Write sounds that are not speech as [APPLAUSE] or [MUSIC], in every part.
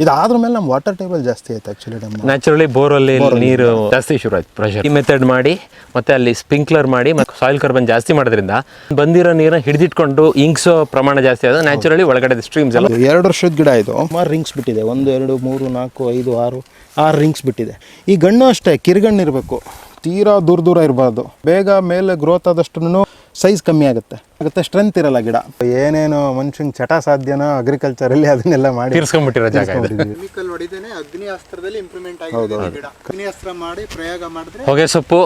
ಇದಾದ್ರ ಮೇಲೆ ನಮ್ಮ water table ಜಾಸ್ತಿ ಆಯ್ತು ಆ್ಯಕ್ಚುಲಿ ನಮ್ಮ ನ್ಯಾಚುರಲಿ ಬೋರಲ್ಲಿ ನೀರು ಜಾಸ್ತಿ ಶುರು ಆಯ್ತು ಪ್ರೆಷರ್ ಈ ಮೆಥಡ್ ಮಾಡಿ ಮತ್ತೆ ಅಲ್ಲಿ ಸ್ಪ್ರಿಂಕ್ಲರ್ ಮಾಡಿ ಮತ್ತು ಸಾಯಿಲ್ ಕಾರ್ಬನ್ ಜಾಸ್ತಿ ಮಾಡೋದ್ರಿಂದ ಬಂದಿರೋ ನೀರನ್ನ ಹಿಡಿದಿಟ್ಕೊಂಡು ಇಂಕ್ಸೋ ಪ್ರಮಾಣ ಜಾಸ್ತಿ ಆದ ನ್ಯಾಚುರಲಿ ಒಳಗಡೆ ಸ್ಟ್ರೀಮ್ಸ್ ಎಲ್ಲ ಎರಡು ವರ್ಷದ ಗಿಡ ಇದು. ಸುಮಾರು ರಿಂಗ್ಸ್ ಬಿಟ್ಟಿದೆ. ಒಂದು ಎರಡು ಮೂರು ನಾಲ್ಕು ಐದು ಆರು ಆರು ರಿಂಗ್ಸ್ ಬಿಟ್ಟಿದೆ. ಈ ಗಣ್ಣು ಅಷ್ಟೇ ಕಿರ್ಗಣ್ಣು ಇರಬೇಕು. ತೀರಾ ದೂರ ದೂರ ಇರಬಾರ್ದು. ಬೇಗ ಮೇಲೆ ಗ್ರೋತ್ ಆದಷ್ಟು ಸೈಜ್ ಕಮ್ಮಿ ಆಗುತ್ತೆ. ಆಗುತ್ತೆ ಸ್ಟ್ರೆಂತ್ ಇರಲ್ಲ ಗಿಡ. ಏನೇನು ಮನುಷ್ಯಂಗೆ ಚಟ ಸಾಧ್ಯನೋ ಅಗ್ರಿಕಲ್ಚರಲ್ಲಿ ಅದನ್ನೆಲ್ಲ ಮಾಡಿ ತೀರ್ಸ್ಕೊಂಡ್ಬಿಟ್ಟಿರೋ ಜಾಗ ಇದು. ಕೆಮಿಕಲ್ ಹೊಡಿದೇನೆ ಅಗ್ನಿ ಅಸ್ತ್ರದಲ್ಲಿ ಇಂಪ್ಲಿಮೆಂಟ್ ಆಗಿದೆ ಗಿಡ. ಅಗ್ನಿ ಮಾಡಿ ಪ್ರಯೋಗ ಮಾಡಿದ್ರೆ ಹೊಗೆ ಸೊಪ್ಪು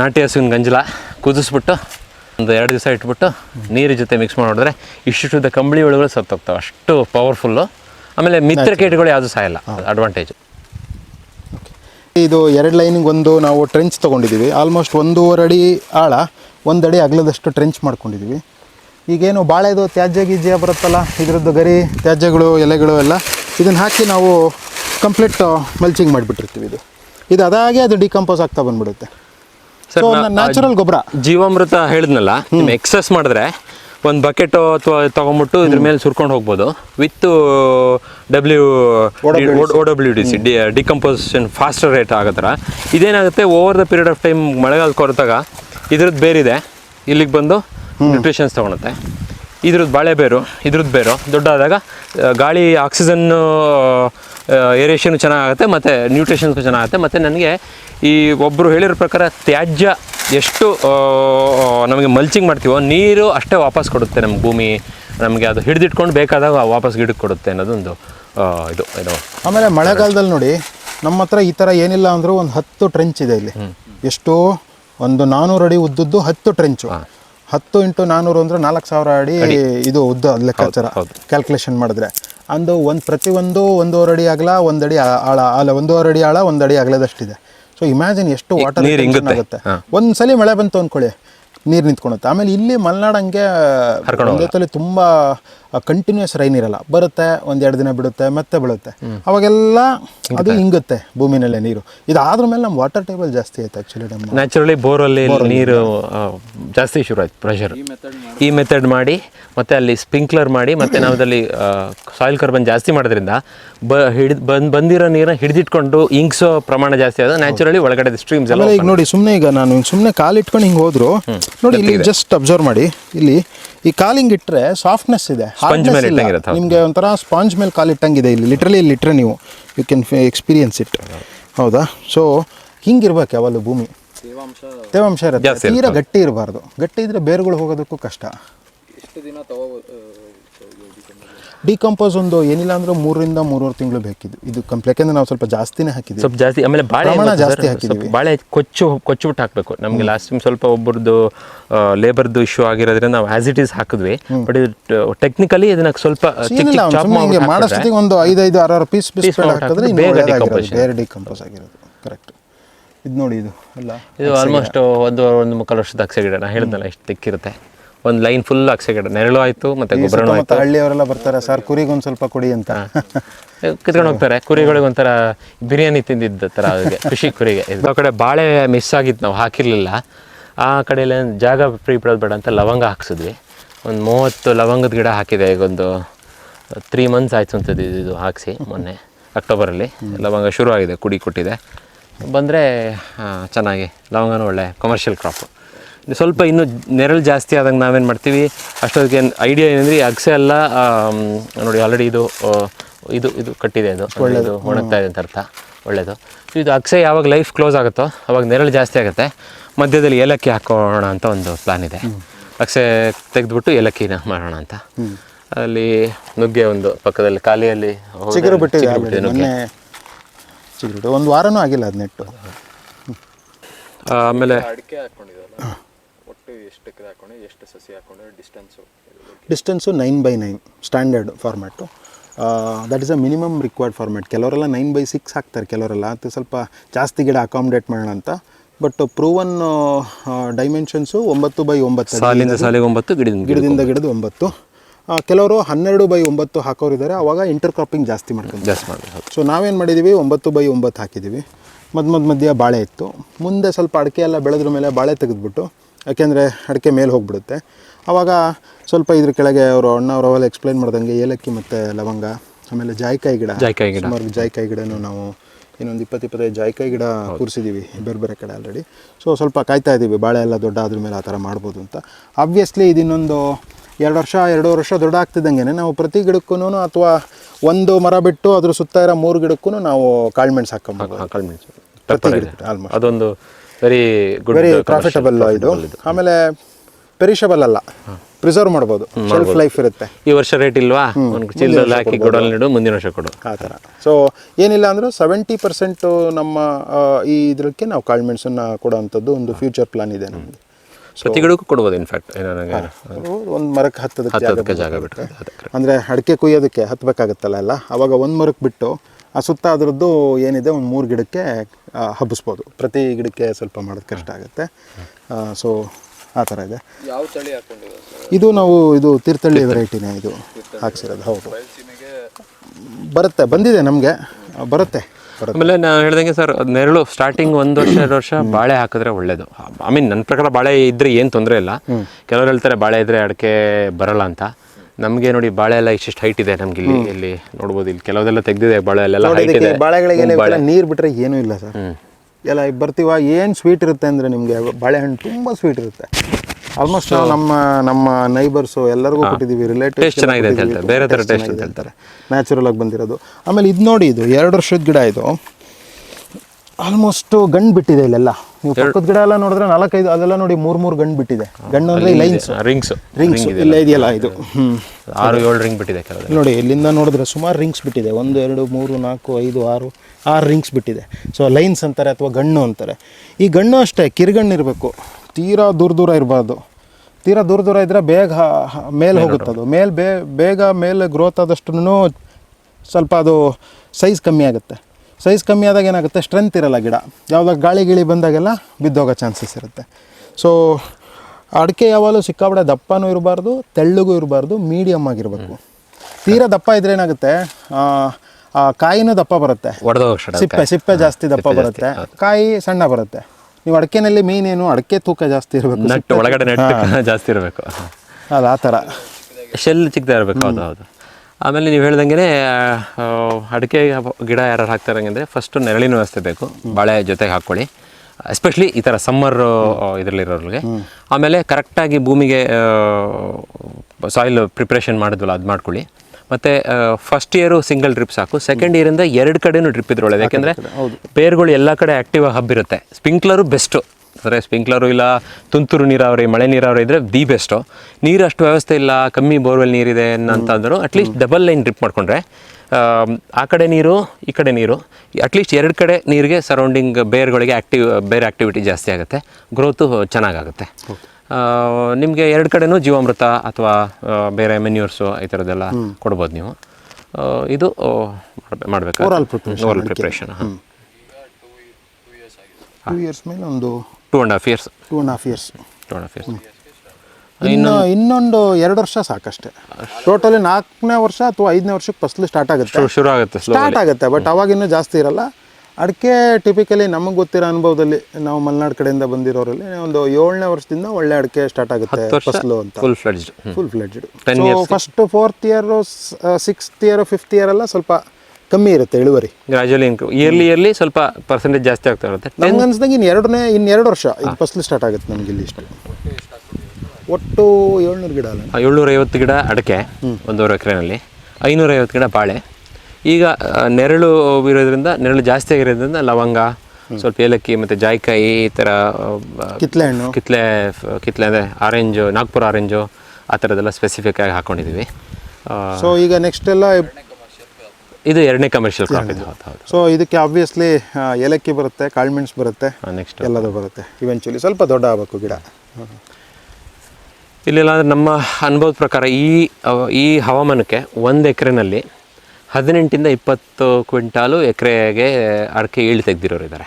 ನಾಟಿ ಹಸುವಿನ ಗಂಜಲ ಕುದಿಸ್ಬಿಟ್ಟು ಒಂದು ಎರಡು ದಿವಸ ಇಟ್ಬಿಟ್ಟು ನೀರು ಜೊತೆ ಮಿಕ್ಸ್ ಮಾಡಿದ್ರೆ ಇಷ್ಟು ಕಂಬಳಿ ಒಳಗಡೆ ಸತ್ತೋಗ್ತಾವೆ. ಅಷ್ಟು ಪವರ್ಫುಲ್ಲು ಆಮೇಲೆ ಮಿತ್ರ ಕೀಟಗಳು ಯಾವುದು ಸಾಯಲ್ಲ. ಅಡ್ವಾಂಟೇಜ್ ಇದು ಎರಡು ಲೈನಿಗೆ ಒಂದು ನಾವು ಟ್ರೆಂಚ್ ತೊಗೊಂಡಿದ್ದೀವಿ. ಆಲ್ಮೋಸ್ಟ್ ಒಂದೂವರೆ ಅಡಿ ಆಳ. ಒಂದು ಅಡಿ ಅಗಲದಷ್ಟು ಟ್ರೆಂಚ್ ಮಾಡ್ಕೊಂಡಿದ್ದೀವಿ ಈಗೇನು ಬಾಳೆದು ತ್ಯಾಜ್ಯ ಗೀಜ್ಯ ಬರುತ್ತಲ್ಲ ಇದರದ್ದು ಗರಿ ತ್ಯಾಜ್ಯಗಳು ಎಲೆಗಳು ಎಲ್ಲ ಇದನ್ನು ಹಾಕಿ ನಾವು ಕಂಪ್ಲೀಟ್ ಮಲ್ಚಿಂಗ್ ಮಾಡಿಬಿಟ್ಟಿರ್ತೀವಿ ಇದು. ಇದು ಅದಾಗೆ ಅದು ಡಿಕಂಪೋಸ್ ಆಗ್ತಾ ಬಂದ್ಬಿಡುತ್ತೆ. ಸರ್, ಸೊ ನ್ಯಾಚುರಲ್ ಗೊಬ್ಬರ. ಜೀವಾಮೃತ ಹೇಳಿದ್ನಲ್ಲ ನಿಮ್ಮ ಎಕ್ಸಸ್ ಮಾಡಿದ್ರೆ ಒಂದು ಬಕೆಟು ಅಥವಾ ತೊಗೊಂಬಿಟ್ಟು ಇದ್ರ ಮೇಲೆ ಸುರ್ಕೊಂಡು ಹೋಗ್ಬೋದು. With W O W D C D decomposition faster rate ಆಗೋ ಥರ ಇದೇನಾಗುತ್ತೆ over the period of time ಮಳೆಗಾಲ ಕೊರತಾಗ ಇದ್ರದ್ದು ಬೇರಿದೆ. ಇಲ್ಲಿಗೆ ಬಂದು ನ್ಯೂಟ್ರಿಷನ್ಸ್ ತೊಗೊಳುತ್ತೆ. ಇದ್ರದ್ದು ಬಾಳೆ ಬೇರು ಇದ್ರದ್ದು ಬೇರು. ದೊಡ್ಡಾದಾಗ ಗಾಳಿ ಆಕ್ಸಿಜನ್ ಏರಿಯೇಷನ್ ಚೆನ್ನಾಗುತ್ತೆ ಮತ್ತು ನ್ಯೂಟ್ರಿಷನ್ಸ್ ಚೆನ್ನಾಗುತ್ತೆ. ಮತ್ತು ನನಗೆ ಈ ಒಬ್ಬರು ಹೇಳಿರೋ ಪ್ರಕಾರ ತ್ಯಾಜ್ಯ ಎಷ್ಟು ನಮಗೆ ಮಲ್ಚಿಂಗ್ ಮಾಡ್ತೀವೋ ನೀರು ಅಷ್ಟೇ ವಾಪಸ್ ಕೊಡುತ್ತೆ ನಮ್ಮ ಭೂಮಿ. ನಮಗೆ ಅದು ಹಿಡಿದಿಟ್ಕೊಂಡು ಬೇಕಾದಾಗ ವಾಪಸ್ ಗಿಡಕ್ಕೆ ಕೊಡುತ್ತೆ ಅನ್ನೋದೊಂದು ಇದು ಇದು. ಆಮೇಲೆ ಮಳೆಗಾಲದಲ್ಲಿ ನೋಡಿ ನಮ್ಮ ಹತ್ರ ಈ ಥರ ಏನಿಲ್ಲ ಅಂದರೂ ಒಂದು ಹತ್ತು ಟ್ರೆಂಚ್ ಇದೆ ಇಲ್ಲಿ. ಎಷ್ಟು ಒಂದು ನಾನ್ನೂರು ಅಡಿ ಉದ್ದದ್ದು ಹತ್ತು ಟ್ರೆಂಚು ಹತ್ತು ಇಂಟು ನಾನೂರು ಅಂದರೆ ನಾಲ್ಕು ಸಾವಿರ ಅಡಿ ಇದು ಉದ್ದ ಲೆಕ್ಕಾಚಾರ ಕ್ಯಾಲ್ಕುಲೇಷನ್ ಮಾಡಿದ್ರೆ. ಅಂದು ಒಂದು ಪ್ರತಿಯೊಂದು ಒಂದೂವರೆ ಅಡಿ ಆಗಲ ಒಂದು ಅಡಿ ಆಳ ಅಲ್ಲ ಒಂದೂವರೆ ಅಡಿ ಆಳ ಒಂದು ಅಡಿ ಆಗಲದಷ್ಟಿದೆ. ಸೊ ಇಮ್ಯಾಜಿನ್ ಎಷ್ಟು ವಾಟರ್. ಆಗುತ್ತೆ. ಒಂದು ಸಲ ಮಳೆ ಬಂತು ಅಂದ್ಕೊಳ್ಳಿ ನೀರು ನಿಂತ್ಕೊಳುತ್ತೆ ಆಮೇಲೆ ಇಲ್ಲಿ ಮಲೆನಾಡು ಹಂಗೆ ಒಂದೇ ತುಂಬ ಕಂಟಿನ್ಯೂಸ್ ರೈನ್ ಇರಲ್ಲ. ಬರುತ್ತೆ ಒಂದೆರಡು ಎರಡು ದಿನ ಬಿಡುತ್ತೆ ಮತ್ತೆ ಬೀಳುತ್ತೆ. ಅವಾಗೆಲ್ಲ ಅದು ಹಿಂಗುತ್ತೆ ಭೂಮಿನಲ್ಲೇ ನೀರು. ಇದಾದ್ರ ಮೇಲೆ ನಮ್ಮ ವಾಟರ್ ಟೇಬಲ್ ಜಾಸ್ತಿ ಆಯ್ತು ಆ್ಯಕ್ಚುಲಿ ನಮ್ಮ ನ್ಯಾಚುರಲಿ ಬೋರಲ್ಲಿ ನೀರು ಜಾಸ್ತಿ ಶುರು ಆಯ್ತು ಪ್ರೆಷರ್ ಈ ಮೆಥಡ್ ಮಾಡಿ ಮತ್ತೆ ಅಲ್ಲಿ ಸ್ಪ್ರಿಂಕ್ಲರ್ ಮಾಡಿ ಮತ್ತೆ ನಾವು ಅದರಲ್ಲಿ ಸಾಯಿಲ್ ಕಾರ್ಬನ್ ಜಾಸ್ತಿ ಮಾಡೋದ್ರಿಂದ ಬ ಹಿಡಿದು ಬಂದು ಬಂದಿರೋ ನೀರನ್ನ ಹಿಡಿದಿಟ್ಕೊಂಡು ಇಂಗ್ಸೋ ಪ್ರಮಾಣ ಜಾಸ್ತಿ ಆದ ನ್ಯಾಚುರಲಿ ಒಳಗಡೆ ಸ್ಟ್ರೀಮ್ಸ್ ಎಲ್ಲ ಈಗ ನೋಡಿ ಸುಮ್ಮನೆ ಈಗ ನಾನು ಸುಮ್ಮನೆ ಕಾಲು ಇಟ್ಕೊಂಡು ಹಿಂಗೆ ಹೋದ್ರು ನೋಡಿ ಇಲ್ಲಿ ಜಸ್ಟ್ ಅಬ್ಸರ್ವ್ ಮಾಡಿ ಇಲ್ಲಿ ಈ ಕಾಲಿಂಗ್ ಇಟ್ಟರೆ ಸಾಫ್ಟ್ನೆಸ್ ಇದೆ ನಿಮಗೆ ಮೇಲೆ ಇಲ್ಲ. ಇಟ್ಟಂಗಿರುತ್ತೆ, ಹೌದು. ನಿಮ್ಗೆ ಒಂಥರ ಸ್ಪಾಂಜ್ ಮೇಲೆ ಕಾಲಿಟ್ಟಂಗೆ ಇಟ್ಟಂಗಿದೆ ಇಲ್ಲಿ. ಲಿಟ್ರಲಿ ಇಲ್ಲಿ ಇಟ್ಟರೆ ನೀವು ಯು ಕ್ಯಾನ್ ಎಕ್ಸ್ಪೀರಿಯನ್ಸ್ ಇಟ್ ಹೌದಾ? ಸೊ ಹಿಂಗಿರ್ಬೇಕು ಯಾವಾಗಲೂ ಭೂಮಿ. ತೇವಾಂಶ ಇರುತ್ತೆ. ತೀರಾ ಗಟ್ಟಿ ಇರಬಾರ್ದು. ಗಟ್ಟಿ ಇದ್ರೆ ಬೇರುಗಳು ಹೋಗೋದಕ್ಕೂ ಕಷ್ಟ. ಡಿಕಂಪೋಸ್ ಒಂದು ಏನಿಲ್ಲ ಅಂದ್ರೆ ಮೂರರಿಂದ ಮೂರುವರೆ ತಿಂಗಳು ಬೇಕಿದ್ದು. ಇದು ಕಂಪ್ಲೀಟ್ ಯಾಕಂದ್ರೆ ನಾವು ಸ್ವಲ್ಪ ಜಾಸ್ತಿನೇ ಹಾಕಿದ್ವಿ ಸ್ವಲ್ಪ ಜಾಸ್ತಿ ಆಮೇಲೆ ಬಾಳೆ ಪ್ರಮಾಣ ಜಾಸ್ತಿ ಹಾಕಿದ್ವಿ ಬಾಳೆ ಕೊಚ್ಚು ಕೊಚ್ಚುಬಿಟ್ಟು ಹಾಕಬೇಕು. ನಮಗೆ ಲಾಸ್ಟ್ ಟೈಮ್ ಸ್ವಲ್ಪ ಒಬ್ಬರದ್ದು ಲೇಬರ್ದು ಇಶ್ಯೂ ಆಗಿರೋದ್ರಿಂದ ನಾವು ಆಸ್ ಇಟ್ ಈಸ್ ಹಾಕಿದ್ವಿ. ಬಟ್ ಇದು ಟೆಕ್ನಿಕಲಿ ಇದನ್ನ ಸ್ವಲ್ಪ ಚಿಕ್ಕ ಏನಿಲ್ಲ ಚಿಕ್ಕ ಚಾಪ್ ಸುಮ್ಮನೆ ಹಿಂಗೆ ಮಾಡೋ ಮಾಡಿ ಸತಿಗೆ ಒಂದು ಐದೈದು ಆರಾರು ಪೀಸ್ ಪೀಸ್ ಹಾಕಿದ್ರೆ ಬೇಗ ಡಿಕಂಪೋಸ್ ಆಗಿರೋದು. ಕರೆಕ್ಟ್ ಇದು ನೋಡಿ ಇದು. ಅಲ್ಲ ಇದು ಆಲ್ಮೋಸ್ಟ್ ಒಂದು ಒಂದು ಮುಕ್ಕಾಲು ವರ್ಷದ ಅಕ್ಷ ಗಿಡ ನಾ ಹೇಳಿದ್ನಲ್ಲ ಎಷ್ಟು ತಿಕ್ಕಿರುತ್ತೆ ಒಂದು ಲೈನ್ ಫುಲ್ ಅಕ್ಷೆ ಗಿಡ ನೆರಳು ಆಯಿತು ಮತ್ತೆ ಗೊಬ್ಬರನೂ ಆಯ್ತು. ಹಳ್ಳಿಯವರೆಲ್ಲ ಬರ್ತಾರೆ ಸರ್ ಕುರಿಗೆ ಒಂದು ಸ್ವಲ್ಪ ಕೊಡಿ ಅಂತ. ಕಿತ್ಕೊಂಡು ಹೋಗ್ತಾರೆ. ಕುರಿಗಳಿಗೆ ಒಂಥರ ಬಿರಿಯಾನಿ ತಿಂದಿದ್ದ ಥರ ಅವ್ರಿಗೆ [LAUGHS] ಖುಷಿ ಕುರಿಗೆ. ಆ ಕಡೆ ಬಾಳೆ ಮಿಸ್ ಆಗಿತ್ತು ನಾವು ಹಾಕಿರಲಿಲ್ಲ. ಆ ಕಡೆಯಲ್ಲಿ ಜಾಗ ಫ್ರೀ ಬಿಡೋದು ಬೇಡ ಅಂತ ಲವಂಗ ಹಾಕ್ಸಿದ್ವಿ. ಒಂದು ಮೂವತ್ತು ಲವಂಗದ ಗಿಡ ಹಾಕಿದೆ ಈಗ ಒಂದು ತ್ರೀ ಮಂತ್ಸ್ ಆಯ್ತು ಅಂತದ್ದು ಇದು ಇದು ಹಾಕಿಸಿ ಮೊನ್ನೆ ಅಕ್ಟೋಬರಲ್ಲಿ. ಲವಂಗ ಶುರು ಆಗಿದೆ ಕುಡಿ ಕೊಟ್ಟಿದೆ. ಬಂದರೆ ಚೆನ್ನಾಗಿ ಲವಂಗನೂ ಒಳ್ಳೆ ಕಮರ್ಷಿಯಲ್ ಕ್ರಾಪು ಸ್ವಲ್ಪ ಇನ್ನು ನೆರಳು ಜಾಸ್ತಿ ಆದಾಗ ನಾವೇನು ಮಾಡ್ತೀವಿ? ಅಷ್ಟೊತ್ತಿಗೆ ಐಡಿಯಾ ಏನಂದ್ರೆ ಈ ಅಗಸೆ ಎಲ್ಲ ನೋಡಿ ಆಲ್ರೆಡಿ ಇದು ಇದು ಇದು ಕಟ್ಟಿದೆ ಅದು. ಒಳ್ಳೆಯದು ಒಣಗ್ತಾ ಇದೆ ಅಂತ ಅರ್ಥ. ಒಳ್ಳೆಯದು ಇದು ಅಗಸೆ ಯಾವಾಗ ಲೈಫ್ ಕ್ಲೋಸ್ ಆಗುತ್ತೋ ಅವಾಗ ನೆರಳು ಜಾಸ್ತಿ ಆಗುತ್ತೆ. ಮಧ್ಯದಲ್ಲಿ ಏಲಕ್ಕಿ ಹಾಕೋಣ ಅಂತ ಒಂದು ಪ್ಲಾನ್ ಇದೆ. ಅಗಸೆ ತೆಗೆದುಬಿಟ್ಟು ಏಲಕ್ಕಿನ ಮಾಡೋಣ ಅಂತ. ಅಲ್ಲಿ ನುಗ್ಗೆ ಒಂದು ಪಕ್ಕದಲ್ಲಿ ಖಾಲಿಯಲ್ಲಿ ಚಿಗುರು ಬಿಟ್ಟಿದೆ ನುಗ್ಗೆ. ಚಿಗುರು ಒಂದು ವಾರನೂ ಆಗಿಲ್ಲ ಅದು ನೆಟ್ಟು ಆಮೇಲೆ ಅಡಿಕೆ ಹಾಕೊಂಡಿದ್ದಲ್ಲ ಒಟ್ಟು ಎಕರೆ ಹಾಕೊಂಡು ಎಷ್ಟು ಸಸಿ ಹಾಕೊಂಡು distance distance nine by nine standard format that is a minimum required format ಕೆಲವರೆಲ್ಲ ನೈನ್ ಬೈ ಸಿಕ್ಸ್ ಹಾಕ್ತಾರೆ ಕೆಲವರೆಲ್ಲ. ಅದು ಸ್ವಲ್ಪ ಜಾಸ್ತಿ ಗಿಡ ಅಕಾಮಡೇಟ್ ಮಾಡೋಣ ಅಂತ. ಬಟ್ ಪ್ರೂವನ್ ಡೈಮೆನ್ಷನ್ಸು ಒಂಬತ್ತು ಬೈ ಒಂಬತ್ತು ಸಾಲಿಂದ ಸಾಲಿಗೆ ಒಂಬತ್ತು ಗಿಡದಿಂದ ಗಿಡ ಗಿಡದಿಂದ ಗಿಡದ ಒಂಬತ್ತು. ಕೆಲವರು ಹನ್ನೆರಡು ಬೈ ಒಂಬತ್ತು ಹಾಕೋರು ಇದ್ದಾರೆ ಅವಾಗ ಇಂಟರ್ ಕ್ರಾಪಿಂಗ್ ಜಾಸ್ತಿ ಮಾಡ್ಕೊಂಡು ಜಾಸ್ತಿ ಮಾಡಬೇಕು ಸೊ ನಾವೇನು ಮಾಡಿದ್ದೀವಿ ಒಂಬತ್ತು ಬೈ ಒಂಬತ್ತು ಹಾಕಿದ್ದೀವಿ ಮಧ್ಯ ಮಧ್ಯ ಮಧ್ಯ ಬಾಳೆ ಇತ್ತು. ಮುಂದೆ ಸ್ವಲ್ಪ ಅಡಿಕೆ ಎಲ್ಲ ಬೆಳೆದ್ರ ಮೇಲೆ ಬಾಳೆ ತೆಗೆದ್ಬಿಟ್ಟು ಯಾಕೆಂದರೆ ಅಡಿಕೆ ಮೇಲೆ ಹೋಗಿಬಿಡುತ್ತೆ. ಆವಾಗ ಸ್ವಲ್ಪ ಇದ್ರ ಕೆಳಗೆ ಅವರು ಅಣ್ಣ ಅವರೆಲ್ಲ ಎಕ್ಸ್ಪ್ಲೈನ್ ಮಾಡ್ದಂಗೆ ಏಲಕ್ಕಿ ಮತ್ತು ಲವಂಗ ಆಮೇಲೆ ಜಾಯ್ಕಾಯಿ ಗಿಡ. ಜಾಯ್ಕಾಯಿ ಗಿಡ. ಸುಮಾರು ಜಾಯ್ಕಾಯಿ ಗಿಡನೂ ನಾವು ಇನ್ನೊಂದು ಇಪ್ಪತ್ತು ಇಪ್ಪತ್ತೈದು ಜಾಯ್ಕಾಯಿ ಗಿಡ ಕೂರಿಸಿದ್ದೀವಿ ಬೇರೆ ಬೇರೆ ಕಡೆ ಆಲ್ರೆಡಿ ಸೊ ಸ್ವಲ್ಪ ಕಾಯ್ತಾ ಇದ್ದೀವಿ ಬಾಳೆ ಎಲ್ಲ ದೊಡ್ಡ ಆದ್ರ ಮೇಲೆ ಆ ಥರ ಮಾಡ್ಬೋದು ಅಂತ. ಆಬ್ವಿಯಸ್ಲಿ ಇದಿನ್ನೊಂದು ಎರಡು ವರ್ಷ ಎರಡೂವರೆ ವರ್ಷ ದೊಡ್ಡ ಆಗ್ತಿದ್ದಂಗೆ ನಾವು ಪ್ರತಿ ಗಿಡಕ್ಕೂ ಅಥವಾ ಒಂದು ಮರ ಬಿಟ್ಟು ಅದ್ರ ಸುತ್ತ ಇರೋ ಮೂರು ಗಿಡಕ್ಕೂ ನಾವು ಕಾಳ್ಮೆಣ್ಸು ಹಾಕೊಂಬೋದು ಕಾಳ್ಮೆಣ್ಸು ಪ್ರತಿ ಗಿಡಕ್ಕೆ ಆಲ್ಮೋಸ್ಟ್ ಅದೊಂದು ವೆರಿ ಗುಡ್ ವೆರಿ ಪ್ರಾಫಿಟಬಲ್ ಇದು. ಆಮೇಲೆ ಪೆರಿಷಬಲ್ ಅಲ್ಲ. ಪ್ರಿಸರ್ವ್ ಮಾಡ್ಬೋದು. ಶೆಲ್ಫ್ ಲೈಫ್ ಇರುತ್ತೆ. ಈ ವರ್ಷ ರೇಟ್ ಇಲ್ವಾ? ಒಂದು ಚೀಲದಲ್ಲಿ ಹಾಕಿ ಗುಡಲ್ಲಿ ನೀಡು ಮುಂದಿನ ವರ್ಷ ಕೊಡು. ಆ ಥರ. ಸೊ ಏನಿಲ್ಲ ಅಂದರೂ ಸೆವೆಂಟಿ ಪರ್ಸೆಂಟು ನಮ್ಮ ಈ ಇದಕ್ಕೆ ನಾವು ಕಾಳುಮೆಣಸನ್ನು ಕೊಡೋವಂಥದ್ದು ಒಂದು ಫ್ಯೂಚರ್ ಪ್ಲಾನ್ ಇದೆ ನಮಗೆ ಪ್ರತಿ ಗಿಡಕ್ಕೂ ಕೊಡ್ಬೋದು ಇನ್ಫ್ಯಾಕ್ಟ್ ಒಂದು ಮರಕ್ಕೆ ಹತ್ತದಕ್ಕೆ ಜಾಗ ಬಿಟ್ಟು. ಅಂದರೆ ಅಡಿಕೆ ಕುಯ್ಯೋದಕ್ಕೆ ಹತ್ತಬೇಕಾಗತ್ತಲ್ಲ ಎಲ್ಲ? ಅವಾಗ ಒಂದು ಮರಕ್ಕೆ ಬಿಟ್ಟು ಆ ಸುತ್ತ ಅದರದ್ದು ಏನಿದೆ ಒಂದು ಮೂರು ಗಿಡಕ್ಕೆ ಹಬ್ಬಿಸ್ಬೋದು. ಪ್ರತಿ ಗಿಡಕ್ಕೆ ಸ್ವಲ್ಪ ಮಾಡೋದು ಕಷ್ಟ ಆಗುತ್ತೆ. ಸೊ ಆ ಥರ ಇದೆ. ಯಾವ ತಳಿ ಇದು ನಾವು ಇದು ತೀರ್ಥಳ್ಳಿ ವೆರೈಟಿನೇ ಇದು ಹಾಕ್ಸಿರೋದು ಹೌದು. ಬರುತ್ತೆ ಬಂದಿದೆ ನಮಗೆ ಬರುತ್ತೆ ಬರುತ್ತೆ. ಆಮೇಲೆ ನಾನು ಹೇಳ್ದಂಗೆ ಸರ್ ನೆರಳು ಸ್ಟಾರ್ಟಿಂಗ್ ಒಂದು ವರ್ಷ ಎರಡು ವರ್ಷ ಬಾಳೆ ಹಾಕಿದ್ರೆ ಒಳ್ಳೇದು. ಐ ಮೀನ್ ನನ್ನ ಪ್ರಕಾರ ಬಾಳೆ ಇದ್ರೆ ಏನು ತೊಂದರೆ ಇಲ್ಲ. ಕೆಲವರು ಹೇಳ್ತಾರೆ ಬಾಳೆ ಇದ್ರೆ ಅಡಿಕೆ ಬರಲ್ಲ ಅಂತ. ನಮಗೆ ನೋಡಿ ಬಾಳೆ ಎಲ್ಲ ಇಷ್ಟಿಷ್ಟು ಹೈಟ್ ಇದೆ ನಮ್ಗೆ ಇಲ್ಲಿ ಇಲ್ಲಿ ನೋಡ್ಬೋದು ಇಲ್ಲಿ ಕೆಲವೆಲ್ಲ ತೆಗ್ದಿದೆ ಬಾಳೆ ಅಲ್ಲೆಲ್ಲ ಹೈಟ್ ಇದೆ. ಬಾಳೆಗಳಿಗೆ ನೀರು ಬಿಟ್ಟರೆ ಏನೂ ಇಲ್ಲ ಸರ್. ಎಲ್ಲ ಬರ್ತೀವ ಏನು ಸ್ವೀಟ್ ಇರುತ್ತೆ ಅಂದರೆ ನಿಮಗೆ ಬಾಳೆಹಣ್ಣು ತುಂಬ ಸ್ವೀಟ್ ಇರುತ್ತೆ. ಆಲ್ಮೋಸ್ಟ್ ನಾವು ನಮ್ಮ ನಮ್ಮ ನೈಬರ್ಸು ಎಲ್ಲರಿಗೂ ಕೊಟ್ಟಿದ್ದೀವಿ ರಿಲೇಟಿವ್ ಚೆನ್ನಾಗಿದೆ. ಬೇರೆ ಥರ ಟೇಸ್ಟ್ ಅಂತ ಹೇಳ್ತಾರೆ. ನ್ಯಾಚುರಲ್ ಆಗಿ ಬಂದಿರೋದು. ಆಮೇಲೆ ಇದು ನೋಡಿ ಇದು ಎರಡು ವರ್ಷದ ಗಿಡ ಇದು. ಆಲ್ಮೋಸ್ಟ್ ಗಂಡು ಬಿಟ್ಟಿದೆ ಇಲ್ಲೆಲ್ಲ. ನೀವು ಪಕ್ಕದ ಗಿಡ ಎಲ್ಲ ನೋಡಿದ್ರೆ ನಾಲ್ಕೈದು ಅದೆಲ್ಲ ನೋಡಿ ಮೂರು ಮೂರು ಗಂಡು ಬಿಟ್ಟಿದೆ. ಗಂಡು ಅಂದರೆ ಲೈನ್ಸ್ ರಿಂಗ್ಸ್ ರಿಂಗ್ಸ್ ಇಲ್ಲ ಇದೆಯಲ್ಲ ಇದು. ಆರು ಏಳು ರಿಂಗ್ ಬಿಟ್ಟಿದೆ ನೋಡಿ ಇಲ್ಲಿಂದ ನೋಡಿದ್ರೆ ಸುಮಾರು ರಿಂಗ್ಸ್ ಬಿಟ್ಟಿದೆ. ಒಂದು ಎರಡು ಮೂರು ನಾಲ್ಕು ಐದು ಆರು ಆರು ರಿಂಗ್ಸ್ ಬಿಟ್ಟಿದೆ. ಸೊ ಲೈನ್ಸ್ ಅಂತಾರೆ ಅಥವಾ ಗಣ್ಣು ಅಂತಾರೆ. ಈ ಗಣ್ಣು ಅಷ್ಟೇ ಕಿರುಗಣ್ಣು ಇರಬೇಕು. ತೀರಾ ದೂರ ದೂರ ಇರಬಾರ್ದು. ತೀರಾ ದೂರ ದೂರ ಇದ್ದರೆ ಬೇಗ ಮೇಲೆ ಹೋಗುತ್ತದು ಮೇಲೆ ಬೇ ಬೇಗ ಮೇಲೆ ಗ್ರೋತ್ ಆದಷ್ಟು ಸ್ವಲ್ಪ ಅದು ಸೈಜ್ ಕಮ್ಮಿ ಆಗುತ್ತೆ. ಸೈಜ್ ಕಮ್ಮಿ ಆದಾಗ ಏನಾಗುತ್ತೆ? ಸ್ಟ್ರೆಂತ್ ಇರಲ್ಲ ಗಿಡ. ಯಾವಾಗ ಗಾಳಿ ಗಿಳಿ ಬಂದಾಗೆಲ್ಲ ಬಿದ್ದೋಗೋ ಚಾನ್ಸಸ್ ಇರುತ್ತೆ. ಸೊ ಅಡಿಕೆ ಯಾವಾಗಲೂ ಸಿಕ್ಕಾಪಟ್ಟೆ ದಪ್ಪನೂ ಇರಬಾರ್ದು ತೆಳ್ಳಗೂ ಇರಬಾರ್ದು ಮೀಡಿಯಮ್ ಆಗಿರಬೇಕು. ತೀರಾ ದಪ್ಪ ಇದ್ರೆ ಏನಾಗುತ್ತೆ? ಕಾಯಿನೂ ದಪ್ಪ ಬರುತ್ತೆ. ಸಿಪ್ಪೆ ಸಿಪ್ಪೆ ಜಾಸ್ತಿ ದಪ್ಪ ಬರುತ್ತೆ. ಕಾಯಿ ಸಣ್ಣ ಬರುತ್ತೆ. ನೀವು ಅಡಿಕೆನಲ್ಲಿ ಮೀನ್ ಏನು ಅಡಿಕೆ ತೂಕ ಜಾಸ್ತಿ ಇರಬೇಕು ಒಳಗಡೆ ಜಾಸ್ತಿ ಇರಬೇಕು. ಅದು ಆ ಥರ. ಶೆಲ್ ಚಿಕ್ಕದೇ ಇರಬೇಕು ಹೌದು ಹೌದು. ಆಮೇಲೆ ನೀವು ಹೇಳ್ದಂಗೆ ಅಡಿಕೆ ಗಿಡ ಯಾರು ಹಾಕ್ತಾರೆ ಅಂದರೆ ಫಸ್ಟು ನೆರಳಿನ ವ್ಯವಸ್ಥೆ ಬೇಕು. ಬಾಳೆ ಜೊತೆಗೆ ಹಾಕ್ಕೊಳ್ಳಿ. ಎಸ್ಪೆಷಲಿ ಈ ಥರ ಸಮ್ಮರ್ ಇದರಲ್ಲಿರೋರಿಗೆ. ಆಮೇಲೆ ಕರೆಕ್ಟಾಗಿ ಭೂಮಿಗೆ ಸಾಯಿಲ್ ಪ್ರಿಪ್ರೇಷನ್ ಮಾಡಿದ್ವಲ್ಲ ಅದು ಮಾಡ್ಕೊಳ್ಳಿ. ಮತ್ತು ಫಸ್ಟ್ ಇಯರು ಸಿಂಗಲ್ ಡ್ರಿಪ್ ಸಾಕು. ಸೆಕೆಂಡ್ ಇಯರಿಂದ ಎರಡು ಕಡೆನೂ ಡ್ರಿಪ್ ಇದ್ರೆ ಒಳ್ಳೇದು ಯಾಕೆಂದರೆ ಬೇರ್ಗಳು ಎಲ್ಲ ಕಡೆ ಆ್ಯಕ್ಟಿವ್ ಹಬ್ಬಿರುತ್ತೆ. Sprinkler best. ಅಂದರೆ ಸ್ಪ್ರಿಂಕ್ಲರು ಇಲ್ಲ ತುಂತುರು ನೀರಾವರಿ ಮಳೆ ನೀರಾವರಿ ಇದ್ದರೆ ದಿ ಬೆಸ್ಟು ನೀರು ಅಷ್ಟು ವ್ಯವಸ್ಥೆ ಇಲ್ಲ ಕಮ್ಮಿ ಬೋರ್ವೆಲ್ ನೀರಿದೆ ಅಂತಂದ್ರು ಅಟ್ಲೀಸ್ಟ್ ಡಬಲ್ ಲೈನ್ ಡ್ರಿಪ್ ಮಾಡಿಕೊಂಡ್ರೆ ಆ ಕಡೆ ನೀರು ಈ ಕಡೆ ನೀರು ಅಟ್ಲೀಸ್ಟ್ ಎರಡು ಕಡೆ ನೀರಿಗೆ ಸರೌಂಡಿಂಗ್ ಬೇರ್ಗಳಿಗೆ ಆ್ಯಕ್ಟಿವ್ ಬೇರೆ ಆ್ಯಕ್ಟಿವಿಟಿ ಜಾಸ್ತಿ ಆಗುತ್ತೆ. ಗ್ರೋತು ಚೆನ್ನಾಗಾಗುತ್ತೆ. ನಿಮಗೆ ಎರಡು ಕಡೆನೂ ಜೀವಾಮೃತ ಅಥವಾ ಬೇರೆ ಮೆನ್ಯೂರ್ಸು ಈ ಥರದ್ದೆಲ್ಲ ಕೊಡ್ಬೋದು ನೀವು. ಇದು ಮಾಡಬೇಕು ಓರಲ್ ಪ್ರಿಪ್ರೇಷನ್ ಹಾಂ. ಟೂ ಇಯರ್ಸ್ ಮೇಲೆ ಒಂದು two and half years two and half years two and half years ಇನ್ನು ಇನ್ನೊಂದು ಎರಡು ವರ್ಷ ಸಾಕಷ್ಟೇ. ಟೋಟಲಿ ನಾಲ್ಕನೇ ವರ್ಷ ಅಥವಾ ಐದನೇ ವರ್ಷಕ್ಕೆ ಫಸ್ಲು ಸ್ಟಾರ್ಟ್ ಆಗುತ್ತೆ. ಶುರು ಆಗುತ್ತೆ ಸ್ಟಾರ್ಟ್ ಆಗುತ್ತೆ ಬಟ್ ಅವಾಗಿನ್ನೂ ಜಾಸ್ತಿ ಇರಲ್ಲ. ಅಡಿಕೆ ಟಿಪಿಕಲಿ ನಮಗೆ ಗೊತ್ತಿರೋ ಅನುಭವದಲ್ಲಿ ನಾವು ಮಲೆನಾಡು ಕಡೆಯಿಂದ ಬಂದಿರೋರಲ್ಲಿ ಒಂದು ಏಳನೇ ವರ್ಷದಿಂದ ಒಳ್ಳೆ ಅಡಿಕೆ ಸ್ಟಾರ್ಟ್ ಆಗುತ್ತೆ ಫಸ್ಲು ಅಂತ. Full fledged full fledged first fourth year sixth year fifth year ಎಲ್ಲ ಸ್ವಲ್ಪ ಕಮ್ಮಿ ಇರುತ್ತೆ ಇಳುವರಿ. ಗ್ರಾಜುವಲಿ ಇನ್ಕ್ರೂ ಇಯರ್ಲಿ ಇಯರ್ಲಿ ಸ್ವಲ್ಪ ಪರ್ಸೆಂಟೇಜ್ ಜಾಸ್ತಿ ಆಗ್ತಾ ಇರುತ್ತೆ. ನಮ್ಗೆ ಅನ್ಸ್ದಂಗೆ ಇನ್ನು ಎರಡನೇ ಇನ್ನು ಎರಡು ವರ್ಷ ಇದು ಫಸ್ಲು ಸ್ಟಾರ್ಟ್ ಆಗುತ್ತೆ ನಮ್ಗೆ ಇಲ್ಲಿ ಇಷ್ಟು ಒಟ್ಟು ಏಳ್ನೂರು ಗಿಡ ಅಲ್ಲ? ಏಳ್ನೂರ ಐವತ್ತು ಗಿಡ ಅಡಕೆ ಒಂದೂವರೆ ಎಕರೆನಲ್ಲಿ ಐನೂರ ಐವತ್ತು ಗಿಡ ಬಾಳೆ. ಈಗ ನೆರಳು ಇರೋದ್ರಿಂದ ನೆರಳು ಜಾಸ್ತಿ ಆಗಿರೋದ್ರಿಂದ ಲವಂಗ ಸ್ವಲ್ಪ ಏಲಕ್ಕಿ ಮತ್ತು ಜಾಯ್ಕಾಯಿ ಈ ಥರ ಕಿತ್ಲೆ ಹಣ್ಣು ಕಿತ್ಲೆ ಕಿತ್ಲೆ ಅಂದರೆ ಆರೆಂಜು ನಾಗ್ಪುರ ಆರೆಂಜು ಆ ಥರದ್ದೆಲ್ಲ ಸ್ಪೆಸಿಫಿಕ್ ಆಗಿ ಹಾಕ್ಕೊಂಡಿದ್ದೀವಿ ಸೊ ಈಗ ನೆಕ್ಸ್ಟ್ ಎಲ್ಲ ಇದು ಎರಡನೇ ಕಮರ್ಷಿಯಲ್ ಕ್ರಾಪ್ ಇದು. ಸೊ ಇದಕ್ಕೆ ಆಬ್ವಿಯಸ್ಲಿ ಏಲಕ್ಕಿ ಬರುತ್ತೆ ಕಾಳ್ಮೆಣ್ಸು ಬರುತ್ತೆ ನೆಕ್ಸ್ಟ್ ಎಲ್ಲದೂ ಬರುತ್ತೆ. ಇವೆಂಚುಲಿ ಸ್ವಲ್ಪ ದೊಡ್ಡ ಆಗಬೇಕು ಗಿಡ. ಇಲ್ಲಿಲ್ಲ ಅಂದರೆ ನಮ್ಮ ಅನುಭವದ ಪ್ರಕಾರ ಈ ಈ ಹವಾಮಾನಕ್ಕೆ ಒಂದು ಎಕರೆನಲ್ಲಿ ಹದಿನೆಂಟಿಂದ ಇಪ್ಪತ್ತು ಕ್ವಿಂಟಾಲು ಎಕರೆಗೆ ಅಡಿಕೆ ಏಳು ತೆಗೆದಿರೋರು ಇದ್ದಾರೆ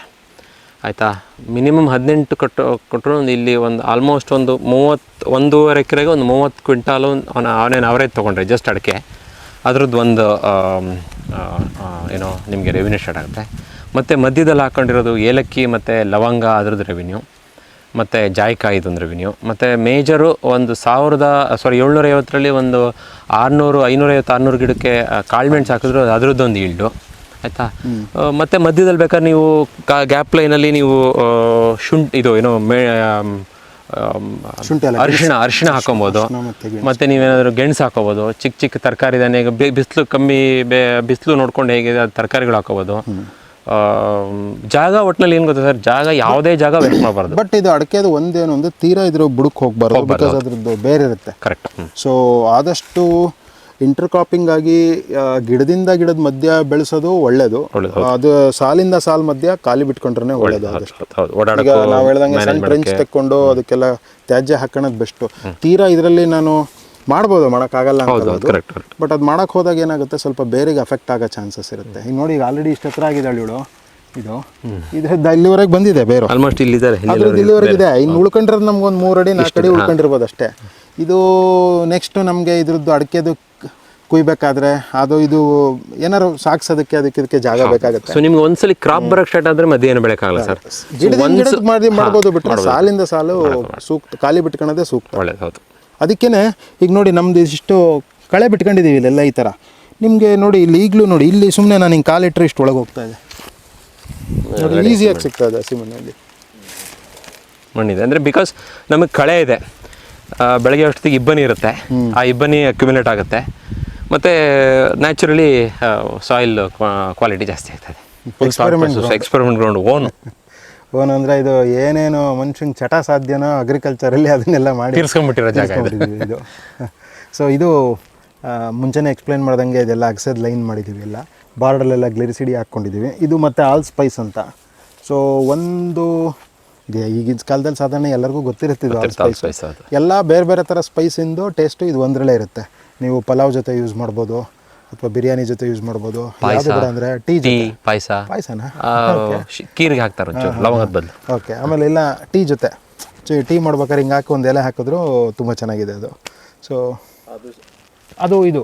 ಆಯಿತಾ? ಮಿನಿಮಮ್ ಹದಿನೆಂಟು ಕೊಟ್ಟು ಕೊಟ್ಟರು ಒಂದು ಇಲ್ಲಿ ಒಂದು ಆಲ್ಮೋಸ್ಟ್ ಒಂದು ಮೂವತ್ತು ಒಂದೂವರೆ ಎಕರೆಗೆ ಒಂದು ಮೂವತ್ತು ಕ್ವಿಂಟಾಲು ಆನೇನು ಅವರೇಜ್ ತೊಗೊಂಡ್ರೆ ಜಸ್ಟ್ ಅಡಿಕೆ. ಅದ್ರದ್ದು ಒಂದು ಏನೋ ನಿಮಗೆ ರೆವಿನ್ಯೂ ಸ್ಟಾರ್ಟ್ ಆಗುತ್ತೆ. ಮತ್ತು ಮಧ್ಯದಲ್ಲಿ ಹಾಕ್ಕೊಂಡಿರೋದು ಏಲಕ್ಕಿ, ಮತ್ತು ಲವಂಗ, ಅದ್ರದ್ದು ರೆವಿನ್ಯೂ ಮತ್ತು ಜಾಯ್ಕಾಯಿ ಇದೊಂದು ರೆವಿನ್ಯೂ ಮತ್ತು ಮೇಜರು ಒಂದು ಸಾವಿರದ ಸಾರಿ ಏಳ್ನೂರ ಐವತ್ತರಲ್ಲಿ ಒಂದು ಆರುನೂರು, ಐನೂರೈವತ್ತು, ಆರುನೂರು ಗಿಡಕ್ಕೆ ಕಾಳ್ಮೆಣ್ಸ್ ಹಾಕಿದ್ರು ಅದರದ್ದೊಂದು ಈಲ್ಡು ಆಯಿತಾ? ಮತ್ತು ಮಧ್ಯದಲ್ಲಿ ಬೇಕಾದ್ರೆ ನೀವು ಕಾ ಗ್ಯಾಪ್ ಲೈನಲ್ಲಿ ನೀವು ಶುಂಠಿ, ಇದು, ಏನೋ ಮೇ ಅರಿಶಿಣ ಅರಿಶಿಣ ಹಾಕೊಬೋದು. ಮತ್ತೆ ನೀವೇನಾದರೂ ಗೆಣಸು ಹಾಕೋಬೋದು. ಚಿಕ್ಕ ಚಿಕ್ಕ ತರಕಾರಿ ಧಾನ್ಯ ಈಗ ಬಿಸಿಲು ಕಮ್ಮಿ ಬೇ ಬಿಸಿಲು ನೋಡ್ಕೊಂಡು ಹೇಗೆ ಅದು ತರಕಾರಿಗಳು ಹಾಕೋಬೋದು. ಆ, ಜಾಗ ಒಟ್ಟಿನಲ್ಲಿ ಏನು ಗೊತ್ತಾ ಸರ್? ಜಾಗ ಯಾವುದೇ ಜಾಗ ವೇಸ್ಟ್ ಮಾಡಬಾರ್ದು. ಬಟ್ ಇದು ಅಡಕೆದು ಒಂದೇನು ಒಂದು ತೀರಾ ಇದ್ರ ಬುಡಕ್ಕೆ ಹೋಗ್ಬಾರ್ದು ಬಿಕಾಸ್ ಅದ್ರದ್ದು ಬೇರೆ ಇರುತ್ತೆ. ಕರೆಕ್ಟ್ ಸೊ ಆದಷ್ಟು ಇಂಟರ್ ಕ್ರಾಪಿಂಗ್ ಆಗಿ ಆ, ಗಿಡದಿಂದ ಗಿಡದ ಮಧ್ಯ ಬೆಳೆಸೋದು ಒಳ್ಳೇದು. ಅದು ಸಾಲಿಂದ ಸಾಲ್ ಮಧ್ಯ ಖಾಲಿ ಬಿಟ್ಕೊಂಡ್ರೆ ಒಳ್ಳೇದು ಆದಷ್ಟು. ಹೌದು. ಈಗ ಓಡಾಡೋಕ್ಕೂ ನಾವು ಹೇಳ್ದಂಗೆ ಸಣ್ಣ ಟ್ರೆಂಚ್. ತೆಕ್ಕೊಂಡು ಅದಕ್ಕೆಲ್ಲ ತ್ಯಾಜ್ಯ ಹಾಕೋಣದ್ ಬೆಸ್ಟು. ತೀರಾ ಇದರಲ್ಲಿ ನಾನು ಮಾಡ್ಬೋದು ಮಾಡೋಕ್ಕಾಗಲ್ಲ ಆಗಲ್ಲ ಅಂತ ಕರೆಕ್ಟ್ ಕರೆಕ್ಟ್ ಬಟ್ ಅದು ಮಾಡಕ್ ಹೋದಾಗ ಏನಾಗುತ್ತೆ ಸ್ವಲ್ಪ ಬೇರೆಗೆ ಅಫೆಕ್ಟ್ ಆಗೋ ಚಾನ್ಸಸ್ ಇರುತ್ತೆ. ಈಗ ನೋಡಿ ಈಗ ಆಲ್ರೆಡಿ ಇಷ್ಟು ಹತ್ರ ಆಗಿದೆ ಇವಳು ಇದು. ಇದ್ರದ್ದು ಇಲ್ಲಿವರೆಗೆ ಬಂದಿದೆ ಬೇರೆ. ಆಲ್ಮೋಸ್ಟ್ ಇಲ್ಲಿದ್ದಾರೆ ಅದ್ರದ್ದು ಇಲ್ಲಿವರೆಗೆ ಇದೆ ಇನ್ನು ಉಳ್ಕೊಂಡಿರೋದು ನಮ್ಗೆ ಒಂದು ಮೂರು ಅಡಿ ನಾಲ್ಕು ಅಡಿ ಉಳ್ಕೊಂಡಿರ್ಬೋದು ಅಷ್ಟೇ ಇದು ನೆಕ್ಸ್ಟು ನಮಗೆ ಇದ್ರದ್ದು ಅಡಿಕೆದು ಕುಯ್ಬೇಕಾದ್ರೆ ಅದು ಇದು ಏನಾರು ಸಾಕ್ಸೋದಕ್ಕೆ ಅದಕ್ಕೆ ಇದಕ್ಕೆ ಜಾಗ ಬೇಕಾಗುತ್ತೆ. ಸೊ ನಿಮ್ಗೆ ಒಂದ್ಸಲಿ ಕ್ರಾಪ್ ಬರಕ್ ಸ್ಟಾರ್ಟ್ ಆದ್ರೆ ಮಧ್ಯ ಏನು ಬೆಳಕಾಗಲ್ಲ ಸರ್ ಮಾಡಿ ಮಾಡ್ಬೋದು ಬಿಟ್ಟರೆ ಸಾಲಿಂದ ಸಾಲು ಸೂಕ್ತ ಖಾಲಿ ಬಿಟ್ಕೊಳ್ಳೋದೇ ಸೂಕ್ತ. ಒಳ್ಳೇದು ಹೌದು. ಅದಕ್ಕೇನೆ ಈಗ ನೋಡಿ ನಮ್ದು ಇಷ್ಟು ಕಳೆ ಬಿಟ್ಕೊಂಡಿದ್ದೀವಿ ಇಲ್ಲೆಲ್ಲ ಈ ಥರ ನಿಮಗೆ ನೋಡಿ ಇಲ್ಲಿ ಈಗಲೂ ನೋಡಿ ಇಲ್ಲಿ ಸುಮ್ಮನೆ ನಾನು ಹಿಂಗೆ ಕಾಲಿಟ್ಟರೆ ಇಷ್ಟು ಒಳಗೆ ಹೋಗ್ತಾ ಇದೆ ಈಸಿಯಾಗಿ ಸಿಗ್ತಾ ಇದೆ ಹಸಿ ಮಣ್ಣಲ್ಲಿ ಮಣ್ಣಿದೆ. ಅಂದರೆ ಬಿಕಾಸ್ ನಮಗೆ ಕಳೆ ಇದೆ. ಬೆಳಗ್ಗೆ ಅಷ್ಟೊತ್ತಿಗೆ ಇಬ್ಬನಿ ಇರುತ್ತೆ. ಆ ಇಬ್ಬನಿ ಅಕ್ಯುಮಿಲೇಟ್ ಆಗುತ್ತೆ. ಮತ್ತು ನ್ಯಾಚುರಲಿ ಸಾಯಿಲ್ ಕ್ವಾಲಿಟಿ ಜಾಸ್ತಿ ಆಗ್ತದೆ. Experiment ground own. [LAUGHS] ಓನ್ ಅಂದರೆ ಇದು ಏನೇನು ಮನುಷ್ಯನ ಚಟ ಸಾಧ್ಯನೋ ಅಗ್ರಿಕಲ್ಚರಲ್ಲಿ ಅದನ್ನೆಲ್ಲ ಮಾಡಿ ತೀರ್ಸ್ಕೊಂಡ್ಬಿಟ್ಟಿರೋ ಜಾಗ ಇದು. ಸೊ ಇದು. [LAUGHS] ಮುಂಚೆನೆ ಎಕ್ಸ್ಪ್ಲೈನ್ ಮಾಡ್ದಂಗೆ ಇದೆಲ್ಲ ಅಗ್ಸದ್ ಲೈನ್ ಮಾಡಿದ್ದೀವಿ ಎಲ್ಲ. ಬಾರ್ಡಲ್ಲೆಲ್ಲ ಗ್ಲಿರಿಸಿಡಿ ಹಾಕ್ಕೊಂಡಿದ್ದೀವಿ. ಇದು ಮತ್ತೆ ಆಲ್ ಸ್ಪೈಸ್ ಅಂತ. ಸೊ ಒಂದು ಈಗಿನ ಕಾಲದಲ್ಲಿ ಸಾಧಾರಣ ಎಲ್ಲರಿಗೂ ಗೊತ್ತಿರುತ್ತೆ ಇದು ಆಲ್ ಸ್ಪೈಸ್ ಎಲ್ಲ ಬೇರೆ ಬೇರೆ ಥರ ಸ್ಪೈಸಿಂದು ಟೇಸ್ಟು ಇದು ಒಂದರಲ್ಲೇ ಇರುತ್ತೆ. ನೀವು ಪಲಾವ್ ಜೊತೆ ಯೂಸ್ ಮಾಡ್ಬೋದು ಅಥವಾ ಬಿರಿಯಾನಿ ಜೊತೆ ಯೂಸ್ ಮಾಡ್ಬೋದು ಅಂದರೆ ಟೀ ಪಾಯಸ. ಪಾಯಸನ? ಕೀರಿಗೆ ಹಾಕ್ತಾರೆ ಒಂಚೂರು ಲವಂಗದ ಬದಲು. ಓಕೆ ಆಮೇಲೆ ಇಲ್ಲ ಟೀ ಜೊತೆ. ಟೀ ಮಾಡ್ಬೇಕಾದ್ರೆ ಹಿಂಗೆ ಹಾಕಿ ಒಂದು ಎಲೆ ಹಾಕಿದ್ರು ತುಂಬ ಚೆನ್ನಾಗಿದೆ ಅದು. ಸೊ ಅದು ಇದು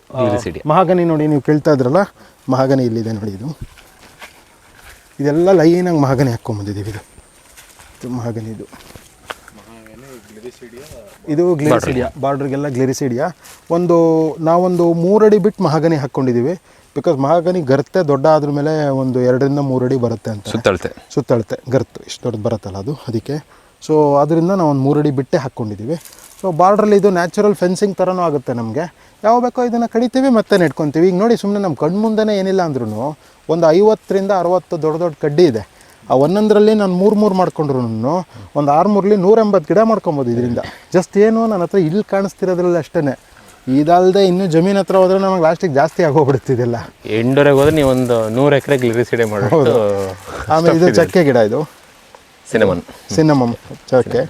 ಮಹಾಗನಿ ನೋಡಿ ನೀವು ಕೇಳ್ತಾ ಇದ್ರಲ್ಲ ಮಹಾಗನಿ ಇಲ್ಲಿದೆ ನೋಡಿ ಇದು. ಇದೆಲ್ಲ ಲೈನಾಗಿ ಮಹಾಗನಿ ಹಾಕ್ಕೊಂಬಂದಿದ್ದೀವಿ ಇದು. ಇದು. ಮಹಾಗನಿ ಇದು ಇದು ಗ್ಲಿರಿಸಿಡಿಯಾ ಬಾರ್ಡ್ರಿಗೆಲ್ಲ ಗ್ಲೇರಿಸಿಡಿಯಾ. ಒಂದು ನಾವೊಂದು ಮೂರಡಿ ಬಿಟ್ಟು ಮಹಾಗನಿ ಹಾಕ್ಕೊಂಡಿದ್ದೀವಿ ಬಿಕಾಸ್ ಮಹಾಗನಿ ಗರ್ತೆ ದೊಡ್ಡ ಆದ್ರ ಮೇಲೆ ಒಂದು ಎರಡರಿಂದ ಮೂರಡಿ ಬರುತ್ತೆ ಅಂತ ಸುತ್ತಳತೆ. ಸುತ್ತಳತೆ ಗರ್ತು ಇಷ್ಟು ದೊಡ್ಡ ಬರುತ್ತಲ್ಲ ಅದು ಅದಕ್ಕೆ. ಸೊ ಅದರಿಂದ ನಾವು ಒಂದು ಮೂರಡಿ ಬಿಟ್ಟೆ ಹಾಕ್ಕೊಂಡಿದ್ದೀವಿ ಸೊ ಬಾರ್ಡ್ರಲ್ಲಿ ಇದು ನ್ಯಾಚುರಲ್ ಫೆನ್ಸಿಂಗ್ ಥರನೂ ಆಗುತ್ತೆ ನಮಗೆ. ಯಾವ ಬೇಕೋ ಇದನ್ನು ಕಡಿತೀವಿ ಮತ್ತೆ ನೆಟ್ಕೊತೀವಿ ಈಗ ನೋಡಿ ಸುಮ್ಮನೆ ನಮ್ಮ ಕಣ್ಣ ಮುಂದೆನೇ ಏನಿಲ್ಲ ಅಂದ್ರೂ ಒಂದು ಐವತ್ತರಿಂದ ಅರವತ್ತು ದೊಡ್ಡ ದೊಡ್ಡ ಕಡ್ಡಿ ಇದೆ. ಆ ಒಂದೊಂದರಲ್ಲಿ ನಾನು ಮೂರು ಮೂರು ಮಾಡ್ಕೊಂಡ್ರು ಒಂದು ಆರು ಮೂರಲಿ ನೂರೆಂಬತ್ತು ಗಿಡ ಮಾಡ್ಕೊಬೋದು ಇದರಿಂದ. ಜಸ್ಟ್ ಏನು ನನ್ನ ಹತ್ರ ಇಲ್ಲಿ ಕಾಣಿಸ್ತಿರೋದ್ರಲ್ಲಿ ಅಷ್ಟೇ ಇದಲ್ಲದೆ ಇನ್ನೂ ಜಮೀನ್ ಹತ್ರ ಹೋದ್ರೆ ನಮಗೆ ಲಾಸ್ಟಿಗೆ ಜಾಸ್ತಿ ಆಗೋಗ್ಬಿಡ್ತಿದ್ದಿಲ್ಲ ಎಂಡೂವರೆಗೆ ಹೋದ್ರೆ ನೀವು ಒಂದು ನೂರು ಎಕರೆ ಗ್ಲಿರಿಸಿಡೆ ಮಾಡ್ಬೋದು ಆಮೇಲೆ ಇದು ಚಕ್ಕೆ ಗಿಡ ಇದು. ಸಿನಮನ್ ಸಿನಮಮ್ ಚಕ್ಕೆ.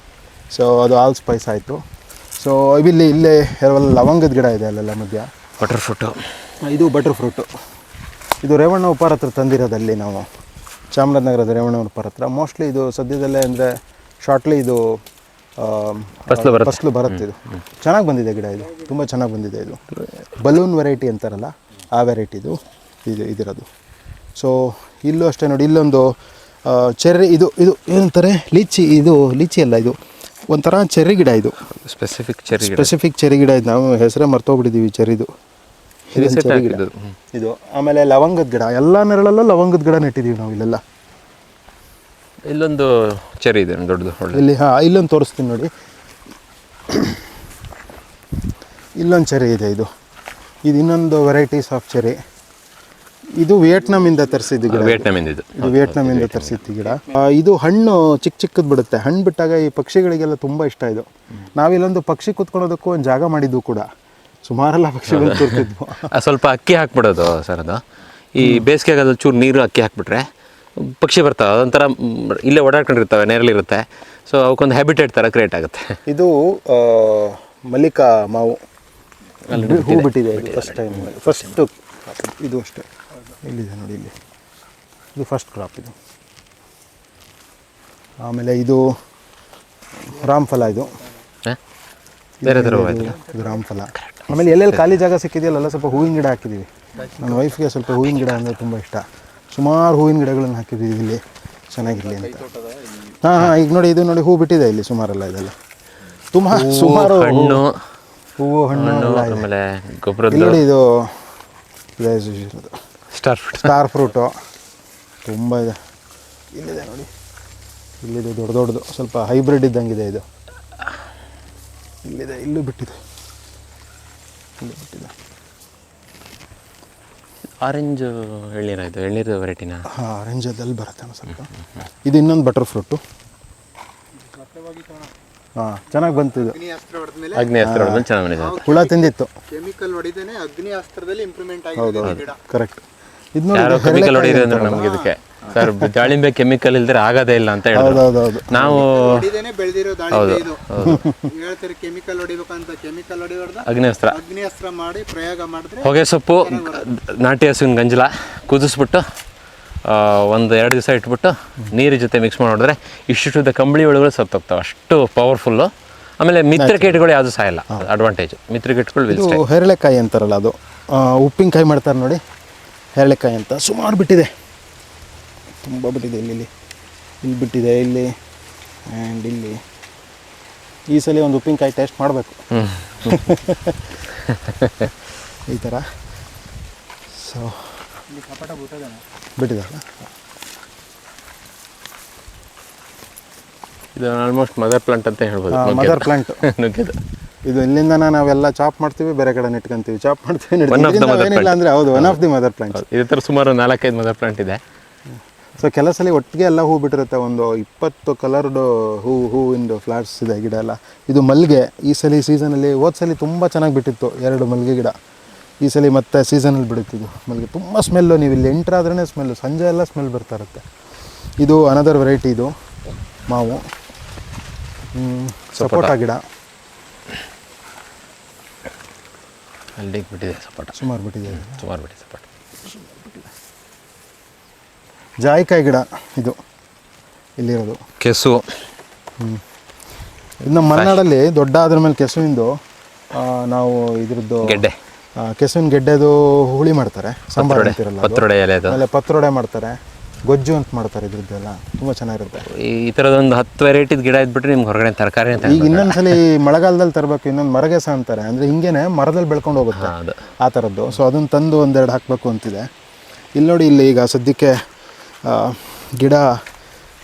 ಸೊ ಅದು ಆಲ್ ಸ್ಪೈಸ್ ಆಯಿತು. ಸೊ ಇಲ್ಲಿ ಇಲ್ಲೇ ಕೆಲವೆಲ್ಲ ಲವಂಗದ ಗಿಡ ಇದೆ ಅಲ್ಲೆಲ್ಲ ಮಧ್ಯ. ಬಟರ್ ಫ್ರೂಟು ಇದು ಬಟರ್ ಫ್ರೂಟು ಇದು ರೇವಣ್ಣ ಉಪಾರ ಹತ್ರ ತಂದಿರೋದಲ್ಲಿ ನಾವು. ಚಾಮರಾಜನಗರದ ರೇವಣ್ಣವ್ರ ಉಪ್ಪಾರ ಹತ್ರ. ಮೋಸ್ಟ್ಲಿ ಇದು ಸದ್ಯದಲ್ಲೇ ಅಂದರೆ ಶಾರ್ಟ್ಲಿ ಇದು ಫಸ್ಲು ಬರುತ್ತೆ. ಫಸ್ಲು ಬರುತ್ತೆ ಇದು. ಚೆನ್ನಾಗಿ ಬಂದಿದೆ ಗಿಡ ಇದು. ತುಂಬ ಚೆನ್ನಾಗಿ ಬಂದಿದೆ ಇದು. ಬಲೂನ್ ವೆರೈಟಿ ಅಂತಾರಲ್ಲ ಆ ವೆರೈಟಿದು ಇದು ಇದಿರೋದು. ಸೊ ಇಲ್ಲೂ ಅಷ್ಟೇ ನೋಡಿ ಇಲ್ಲೊಂದು ಚೆರ್ರಿ ಇದು ಇದು ಏನಂತಾರೆ? ಲೀಚಿ ಇದು ಲೀಚಿ ಅಲ್ಲ ಇದು. ಒಂಥರ ಚೆರ್ರಿ ಗಿಡ ಇದು. ಸ್ಪೆಸಿಫಿಕ್ ಚೆರ್ರಿ ಸ್ಪೆಸಿಫಿಕ್ ಚೆರ್ರಿ ಗಿಡ ಇದು. ನಾವು ಹೆಸರೇ ಮರ್ತೋಗ್ಬಿಟ್ಟಿದ್ದೀವಿ ಚೆರ್ರಿದು. ಗಿಡ ಇದು ಆಮೇಲೆ ಲವಂಗದ ಗಿಡ. ಎಲ್ಲ ನೆರಳಲ್ಲೂ ಲವಂಗದ ಗಿಡ ನೆಟ್ಟಿದ್ದೀವಿ ನಾವು ಇಲ್ಲೆಲ್ಲ. ಇಲ್ಲೊಂದು ಚೆರಿ ಇದೆ ದೊಡ್ಡದು ಇಲ್ಲಿ ಹಾಂ ಇಲ್ಲೊಂದು ತೋರಿಸ್ತೀನಿ ನೋಡಿ. ಇಲ್ಲೊಂದು ಚೆರಿ ಇದೆ ಇದು. ಇದು ಇನ್ನೊಂದು ವೆರೈಟೀಸ್ ಆಫ್ ಚೆರಿ ಇದು ವಿಯೆಟ್ನಾಮಿಂದ ತರಿಸಿದ್ದು ಗಿಡ. ವಿಯೆಟ್ನಾಮಿಂದ ಇದು. ಇದು ವಿಯೆಟ್ನಾಮಿಂದ ತರಿಸಿದ್ದು ಗಿಡ. ಇದು ಹಣ್ಣು ಚಿಕ್ಕ ಚಿಕ್ಕದು ಬಿಡುತ್ತೆ. ಹಣ್ಣು ಬಿಟ್ಟಾಗ ಈ ಪಕ್ಷಿಗಳಿಗೆಲ್ಲ ತುಂಬ ಇಷ್ಟ ಇದು. ನಾವಿಲ್ಲೊಂದು ಪಕ್ಷಿ ಕುತ್ಕೊಳ್ಳೋದಕ್ಕೂ ಒಂದು ಜಾಗ ಮಾಡಿದ್ದು ಕೂಡ. ಸುಮಾರೆಲ್ಲ ಪಕ್ಷಿಗಳು ಕೂರ್ತಿದ್ವು [LAUGHS] ಆ, ಸ್ವಲ್ಪ ಅಕ್ಕಿ ಹಾಕ್ಬಿಡೋದು ಸರ್ ಅದು ಈ ಬೇಸಿಗೆಗಾಲದಲ್ಲಿ ಚೂರು ನೀರು ಅಕ್ಕಿ ಹಾಕ್ಬಿಟ್ರೆ ಪಕ್ಷಿ ಬರ್ತಾವೆ ಅದೊಂಥರ ಇಲ್ಲೇ ಓಡಾಡ್ಕೊಂಡಿರ್ತವೆ ನೇರಲಿರುತ್ತೆ ಸೊ ಅವಕ್ಕೊಂದು ಹ್ಯಾಬಿಟೇಟ್ ಥರ ಕ್ರಿಯೇಟ್ ಆಗುತ್ತೆ. ಇದು ಮಲ್ಲಿಕಾ ಮಾವು. ಹೂ ಬಿಟ್ಟಿದೆ. ಫಸ್ಟ್ ಟೈಮ್ ಫಸ್ಟು ಇದು ಅಷ್ಟೇ. ಇಲ್ಲಿದೆ ನೋಡಿ ಇಲ್ಲಿ. ಇದು ಫಸ್ಟ್ ಕ್ರಾಪ್ ಇದು. ಆಮೇಲೆ ಇದು ರಾಮ್ಫಲ ಇದು. ಹ? ಬೇರೆ ಥರ ಇದು ಇದು ರಾಮ್ಫಲ. ಆಮೇಲೆ ಎಲ್ಲೆಲ್ಲಿ ಖಾಲಿ ಜಾಗ ಸಿಕ್ಕಿದೆಯಲ್ಲ ಎಲ್ಲ ಸ್ವಲ್ಪ ಹೂವಿನ ಗಿಡ ಹಾಕಿದ್ದೀವಿ. ನನ್ನ ವೈಫ್ಗೆ ಸ್ವಲ್ಪ ಹೂವಿನ ಗಿಡ ಅಂದರೆ ತುಂಬ ಇಷ್ಟ. ಸುಮಾರು ಹೂವಿನ ಗಿಡಗಳನ್ನು ಹಾಕಿದ್ದೀವಿ ಇಲ್ಲಿ. ಚೆನ್ನಾಗಿರಲಿ ಅಂತ. ಹಾಂ ಹಾಂ ಈಗ ನೋಡಿ ಇದು ನೋಡಿ ಹೂ ಬಿಟ್ಟಿದೆ ಇಲ್ಲಿ ಸುಮಾರೆಲ್ಲ ಇದೆಲ್ಲ. ತುಂಬ ಸುಮಾರು ಹಣ್ಣು. ಹೂವು ಹಣ್ಣು. ಆಮೇಲೆ ಇಲ್ಲಿ ನೋಡಿ ಇದು ಸ್ಟಾರ್ ಫ್ರೂಟ್ ಸ್ಟಾರ್ ಫ್ರೂಟು ತುಂಬ ಇದೆ. ಇಲ್ಲಿದೆ ನೋಡಿ. ಇಲ್ಲಿದೆ ದೊಡ್ಡ ದೊಡ್ಡದು. ಸ್ವಲ್ಪ ಹೈಬ್ರಿಡ್ ಇದ್ದಂಗಿದೆ ಇದು. ಇಲ್ಲಿದೆ ಇಲ್ಲೂ ಬಿಟ್ಟಿದೆ. ಇಲ್ಲಿ ಆರೆಂಜ್ ಎಳ್ನೀರ ಇದು ಎಳ್ನೀರು ವೆರೈಟಿನ? ಹಾಂ ಆರೆಂಜಲ್ಲಿ ಬರುತ್ತೆ ಸ್ವಲ್ಪ ಇದು ಇನ್ನೊಂದು ಬಟರ್ ಫ್ರೂಟು ಹಾಂ ಚೆನ್ನಾಗಿ ಬಂತು ಇದು. ಅಗ್ನಿ ಅಸ್ತ್ರ ಹೊಡೆದ್ಮೇಲೆ ಚೆನ್ನಾಗಿ ಬಂದಿದೆ. ಹುಳ ತಿಂದಿತ್ತು. ಕೆಮಿಕಲ್ ಹೊಡಿದೇನೆ ಅಗ್ನಿ ಅಸ್ತ್ರದಲ್ಲಿ ಇಂಪ್ರೂವ್ಮೆಂಟ್ ಆಗಿದೆ ಕರೆಕ್ಟ್ ಇದು ಯಾರೋ ನೋಡಿ ಕೆಮಿಕಲ್ ಹೊಡಿದ್ರೆ ಅಂದ್ರೆ. ನಮ್ಗೆ ಇದಕ್ಕೆ. ಸರ್ ದಾಳಿಂಬೆ ಕೆಮಿಕಲ್ ಇಲ್ದ್ರೆ ಆಗೋದೇ ಇಲ್ಲ ಅಂತ ಹೇಳಿದ್ರು. ಹೌದೌದೌದು. ನಾವು ಹೊಡಿದೇನೆ ಬೆಳೆದಿರೋ ದಾಳಿಂಬೆ ಇದು. ಹೇಳ್ತಾರೆ ಕೆಮಿಕಲ್ ಹೊಡಿಬೇಕಂತ ಕೆಮಿಕಲ್ ಹೊಡಿ ಹೊಡೆದ ಅಗ್ನಿ ಅಸ್ತ್ರ ಅಗ್ನಿ ಅಸ್ತ್ರ ಮಾಡಿ ಪ್ರಯೋಗ ಮಾಡಿದ್ರೆ ಹೊಗೆ ಸೊಪ್ಪು ನಾಟಿ ಹಸುವಿನ ಗಂಜಲ ಕುದಿಸ್ಬಿಟ್ಟು ಆ, ಒಂದು ಎರಡು ದಿವಸ ಇಟ್ಬಿಟ್ಟು ನೀರು ಜೊತೆ ಮಿಕ್ಸ್ ಮಾಡಿದ್ರೆ ನೋಡಿದ್ರೆ ಇಷ್ಟು ಕಂಬಳಿ ಒಳಗಡೆ ಸತ್ತೋಗ್ತಾವೆ. ಅಷ್ಟು ಪವರ್ಫುಲ್ಲು ಆಮೇಲೆ ಮಿತ್ರ ಕೀಟಗಳು ಯಾವುದು ಇಲ್ಲ ಅಡ್ವಾಂಟೇಜ್ ಮಿತ್ರ ಕೀಟಗಳು ಇದು ವಿಲ್ಸ್ಟೇ ಹೆರಳೆಕಾಯಿ ಅಂತಾರಲ್ಲ ಅದು. ಉಪ್ಪಿನಕಾಯಿ ಮಾಡ್ತಾರೆ ನೋಡಿ. ಹೆರಳೆಕಾಯಿ ಅಂತ. ಸುಮಾರು ಬಿಟ್ಟಿದೆ. ತುಂಬ ಬಿಟ್ಟಿದೆ. ಇಲ್ಲಿ ಇಲ್ಲಿ ಇಲ್ಲಿ ಬಿಟ್ಟಿದೆ ಇಲ್ಲಿ ಆ್ಯಂಡ್ ಇಲ್ಲಿ. ಈ ಸಲ ಒಂದು ಉಪ್ಪಿನಕಾಯಿ ಟೇಸ್ಟ್ ಮಾಡಬೇಕು. [LAUGHS] ಈ ಥರ ಸೊ ಬಿಟ್ಟಿದಲ್ಲ ಇದು ಆಲ್ಮೋಸ್ಟ್ ಮದರ್ ಪ್ಲಾಂಟ್ ಅಂತ ಹೇಳ್ಬೋದು. Mother plant [LAUGHS] ನುಗ್ಗೆದು. ಇದು ಇಲ್ಲಿಂದ ನಾವೆಲ್ಲ ಚಾಪ್ ಮಾಡ್ತೀವಿ ಬೇರೆ ಕಡೆ ನೆಟ್ಕೊಂತೀವಿ. ಚಾಪ್ ಮಾಡ್ತೀವಿ ಏನಿಲ್ಲ ಅಂದರೆ ಹೌದು one of the mother plant ಇದೇ ಥರ ಸುಮಾರು ನಾಲ್ಕೈದು ಮದರ್ ಪ್ಲಾಂಟ್ ಇದೆ. ಸೊ ಕೆಲವು ಸಲ ಒಟ್ಟಿಗೆ ಎಲ್ಲ ಹೂ ಬಿಟ್ಟಿರುತ್ತೆ. ಒಂದು ಇಪ್ಪತ್ತು ಕಲರ್ಡ್ ಹೂ ಹೂವಿಂದು ಫ್ಲಾಟ್ಸ್ ಇದೆ ಗಿಡ ಎಲ್ಲ. ಇದು ಮಲ್ಲಿಗೆ. ಈ ಸಲ ಸೀಸನಲ್ಲಿ ಹೋದ ಸಲ ತುಂಬ ಚೆನ್ನಾಗಿ ಬಿಟ್ಟಿತ್ತು ಎರಡು ಮಲ್ಲಿಗೆ ಗಿಡ. ಈ ಸಲ ಮತ್ತೆ ಸೀಸನಲ್ಲಿ ಬಿಡುತ್ತಿದ್ದು ಮಲ್ಲಿಗೆ. ತುಂಬ ಸ್ಮೆಲ್ಲು ನೀವು ಇಲ್ಲಿ ಎಂಟ್ರಾದ್ರೇ ಸ್ಮೆಲ್ಲು ಸಂಜೆ ಎಲ್ಲ ಸ್ಮೆಲ್ ಬರ್ತಾ ಇರುತ್ತೆ. ಇದು ಅನದರ್ ವೆರೈಟಿ ಇದು. ಮಾವು. ಸಪೋಟ ಗಿಡ. ಅಲ್ಲಿಗೆ ಬಿಟ್ಟಿದೆ ಸಪೋಟ. ಸುಮಾರು ಬಿಟ್ಟಿದೆ. ಸುಮಾರು ಬಿಟ್ಟಿದೆ ಸಪೋಟ. ಜಾಯಿಕಾಯಿ ಗಿಡ ಇದು ಇಲ್ಲಿರೋದು. ಕೆಸು. ಇದು ನಮ್ಮ ಮಲೆನಾಡಲ್ಲಿ ದೊಡ್ಡ ಅದ್ರ ಮೇಲೆ ಕೆಸುವಿಂದು ನಾವು ಇದ್ರದ್ದು ಗೆಡ್ಡೆ. ಕೆಸುವಿನ ಗೆಡ್ಡೆದು ಹುಳಿ ಮಾಡ್ತಾರೆ. ಸಾಂಬಾರು ಪತ್ರೊಡೆ ಅಂತಿರಲ್ಲ ಅದು. ಪತ್ರೊಡೆ ಎಲೆ ಆಮೇಲೆ ಪತ್ರೊಡೆ ಮಾಡ್ತಾರೆ. ಗೊಜ್ಜು ಅಂತ ಮಾಡ್ತಾರೆ ಇದ್ರದ್ದೆಲ್ಲ. ತುಂಬ ಚೆನ್ನಾಗಿರುತ್ತೆ. ಈ ಥರದೊಂದು ಹತ್ತು ವೆರೈಟಿದ ಗಿಡ ಇದ್ಬಿಟ್ರೆ ನಿಮ್ಗೆ ಹೊರಗಡೆ ತರಕಾರಿ ಅಂತ ಈಗ ಇನ್ನೊಂದ್ಸಲಿ [LAUGHS] ಮಳೆಗಾಲದಲ್ಲಿ ತರಬೇಕು ಇನ್ನೊಂದು ಮರಗೆಸ ಅಂತಾರೆ. ಅಂದರೆ ಹಿಂಗೇನೆ ಮರದಲ್ಲಿ ಬೆಳ್ಕೊಂಡು ಹೋಗುತ್ತೆ ಆ ಥರದ್ದು ಸೊ ಅದನ್ನು ತಂದು ಒಂದೆರಡು ಹಾಕಬೇಕು ಅಂತಿದೆ. ಇಲ್ಲಿ ನೋಡಿ ಇಲ್ಲಿ ಈಗ ಸದ್ಯಕ್ಕೆ ಗಿಡ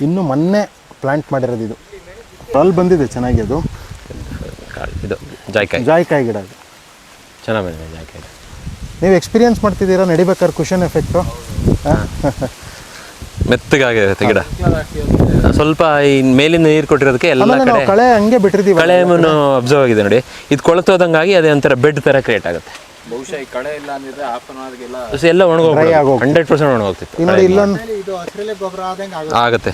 ಇನ್ನೂ ಮೊನ್ನೆ ಪ್ಲಾಂಟ್ ಮಾಡಿರೋದು ಇದು. ಅಲ್ಲಿ ಬಂದಿದೆ ಚೆನ್ನಾಗಿ ಅದು. ಇದು ಜಾಯ್ಕಾಯಿ. ಜಾಯ್ಕಾಯಿ ಗಿಡ ಅದು. ಚೆನ್ನಾಗಿ ಬಂದಿದೆ ಜಾಯ್ಕಾಯಿ. ನೀವು ಎಕ್ಸ್ಪೀರಿಯನ್ಸ್ ಮಾಡ್ತಿದ್ದೀರಾ? ನಡಿಬೇಕಾದ್ರೆ ಕುಷನ್ ಎಫೆಕ್ಟು ಮೆತ್ತಗಾಗಿರುತ್ತೆ ಗಿಡ. ಸ್ವಲ್ಪ ಈ ಮೇಲಿಂದ ನೀರು ಕೊಟ್ಟಿರೋದಕ್ಕೆ ಎಲ್ಲ ಕಡೆ ಕಳೆ ಹಂಗೆ ಬಿಟ್ಟಿರ್ತೀವಿ ಕಳೆ ಅಬ್ಸರ್ವ್ ಆಗಿದೆ ನೋಡಿ. ಇದು ಕೊಳತೋದಂಗಾಗಿ ಅದೇ ಒಂಥರ ಬೆಡ್ ಥರ ಕ್ರಿಯೇಟ್ ಆಗುತ್ತೆ. ಬಹುಶಃ ಈ ಕಳೆ ಇಲ್ಲ ಅಂದಿದ್ರೆ ಹಾಫ್ ಅನ್ ಅವರ್ಗೆಲ್ಲ ಸೊ ಎಲ್ಲ ಒಣಗೋಗ್ಬಿಡೋದು. Hundred percent ಒಣಗೋಗ್ತಿತ್ತು. ಈಗ ನೋಡಿ ಇಲ್ಲೊಂದು ಇದು ಹಸಿರಲೆ ಗೊಬ್ಬರ ಆದಂಗೆ ಆಗುತ್ತೆ. ಆಗುತ್ತೆ.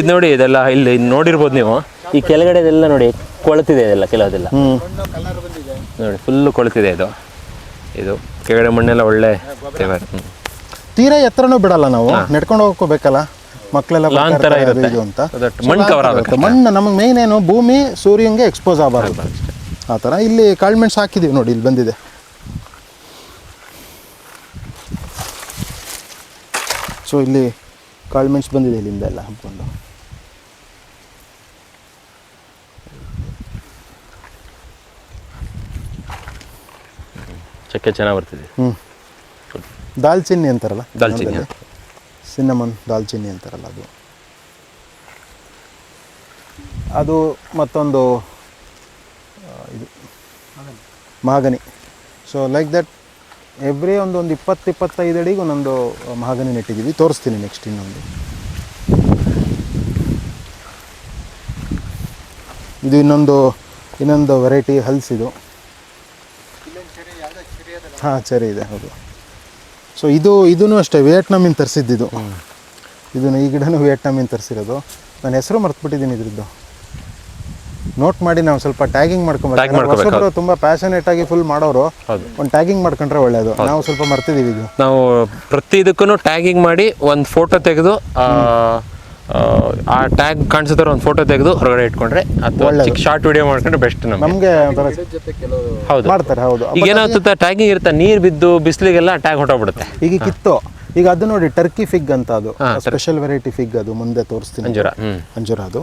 ಇದು ನೋಡಿ ಇದೆಲ್ಲ ಇಲ್ಲಿ ನೋಡಿರ್ಬೋದು ನೀವು. ಈ ಕೆಳಗಡೆದೆಲ್ಲ ನೋಡಿ ಕೊಳತಿದೆ ಇದೆಲ್ಲ ಕೆಲವುದೆಲ್ಲ. ಕಲರ್ ಬಂದಿದೆ. ನೋಡಿ ಫುಲ್ಲು ಕೊಳತಿದೆ ಇದು. ಇದು ಕೆಳಗಡೆ ಮಣ್ಣೆಲ್ಲ ಒಳ್ಳೆ ಫ್ಲೇವರ್ ತೀರಾ ಎತ್ತರನೂ ಬಿಡಲ್ಲ ನಾವು. ನೆಡ್ಕೊಂಡು ಹೋಗ್ಕೋಬೇಕಲ್ಲ ಮಕ್ಕಳೆಲ್ಲ Lawn ಅದು. ಇದು ಅಂತ. ಅದಟ್ಟು So ಮಣ್ಣು lawn cover ಥರ ಮಣ್ಣು ನಮಗೆ ಮೇನ್ ಏನು ಭೂಮಿ ಸೂರ್ಯಂಗೆ ಎಕ್ಸ್ಪೋಸ್ ಆಗಬಾರ್ದು ಆ ಥರ. ಇಲ್ಲಿ ಕಾಳುಮೆಣಸು ಹಾಕಿದೀವಿ ನೋಡಿ ಇಲ್ಲಿ ಬಂದಿದೆ. ಸೊ ಇಲ್ಲಿ ಕಾಳುಮೆಣಸು ಬಂದಿದೆ ಇಲ್ಲಿಂದ ಎಲ್ಲ ಹಬ್ಕೊಂಡು. ಚಕ್ಕೆ ಚೆನ್ನಾಗಿ ಬರ್ತಿದೆ. ಹ್ಞೂ ದಾಲ್ಚಿನ್ನಿ ಅಂತಾರಲ್ಲ? ದಾಲ್ಚಿನ್ನಿ ಸಿನ್ನಮನ್ ದಾಲ್ಚಿನ್ನಿ ಅಂತಾರಲ್ಲ ಅದು. ಅದು ಮತ್ತೊಂದು ಇದು mahogany so like that every ಒಂದು ಒಂದು ಇಪ್ಪತ್ತು ಇಪ್ಪತ್ತೈದು ಅಡಿಗೆ ಒಂದೊಂದು ಮಹಾಗನಿ ನೆಟ್ಟಿದ್ದೀವಿ. ತೋರಿಸ್ತೀನಿ ನೆಕ್ಸ್ಟ್ ಇನ್ನೊಂದು. ಇದು ಇನ್ನೊಂದು ಇನ್ನೊಂದು ವೆರೈಟಿ ಹಲ್ಸ್ ಇದು. ಹಾಂ ಸರಿ ಇದೆ ಹೌದು. ಸೊ ಇದು ಇದೂ ಅಷ್ಟೇ ವಿಯೆಟ್ನಾಮಿಂದ ಇದು. ಇದನ್ನು ಈ ಗಿಡನೂ ವಿಯೆಟ್ನಾಮಿಂದ ತರಿಸಿರೋದು. ನಾನು ಹೆಸರು ಮರ್ತುಬಿಟ್ಟಿದ್ದೀನಿ ಇದ್ರದ್ದು. ನೋಟ್ ಮಾಡಿ ನಾವು ಸ್ವಲ್ಪ ಟ್ಯಾಗಿಂಗ್ Tag ತುಂಬಾ ಮಾಡ್ಕೊಬೇಕು, ಹೊಸಬ್ರು ತುಂಬ ಪ್ಯಾಷನೇಟ್ ಆಗಿ ಫುಲ್ ಮಾಡೋರು. ಒಂದು ಟ್ಯಾಗಿಂಗ್ ಮಾಡ್ಕೊಂಡ್ರೆ ಒಳ್ಳೇದು. ನಾವು ಸ್ವಲ್ಪ ಮರ್ತಿದೀವಿ ಇದು. ನಾವು ಪ್ರತಿ ಇದಕ್ಕೂ ಟ್ಯಾಗಿಂಗ್ ಮಾಡಿ ಒಂದು ಫೋಟೋ ತೆಗೆದು ಆ ಟ್ಯಾಗ್ ಕಾಣಿಸಿದ್ರೆ ಒಂದು ಫೋಟೋ ತೆಗೆದು ಹೊರಗಡೆ ಇಟ್ಕೊಂಡ್ರೆ ಅಥವಾ ಚಿಕ್ಕ ಶಾರ್ಟ್ ವಿಡಿಯೋ ಮಾಡ್ಕೊಂಡ್ರೆ ಬೆಸ್ಟ್ ನಮಗೆ. ಹೌದು. ಮಾಡ್ತಾರೆ ಹೌದು. ಈಗ ಏನಾಗ್ತದೆ ಟ್ಯಾಗಿಂಗ್ ಇರುತ್ತೆ ನೀರು ಬಿದ್ದು ಬಿಸಿಲಿಗೆಲ್ಲ ಟ್ಯಾಗ್ ಹೊಟ್ಟೋಗ್ಬಿಡುತ್ತೆ ಈಗ ಕಿತ್ತು. ಈಗ ಅದು ನೋಡಿ ಟರ್ಕಿ ಫಿಗ್ ಅಂತ ಅದು. ಸ್ಪೆಷಲ್ ವೆರೈಟಿ ಫಿಗ್ ಅದು ಮುಂದೆ ತೋರಿಸ್ತೀನಿ. ಅಂಜೂರ ಅಂಜೂರ ಅದು.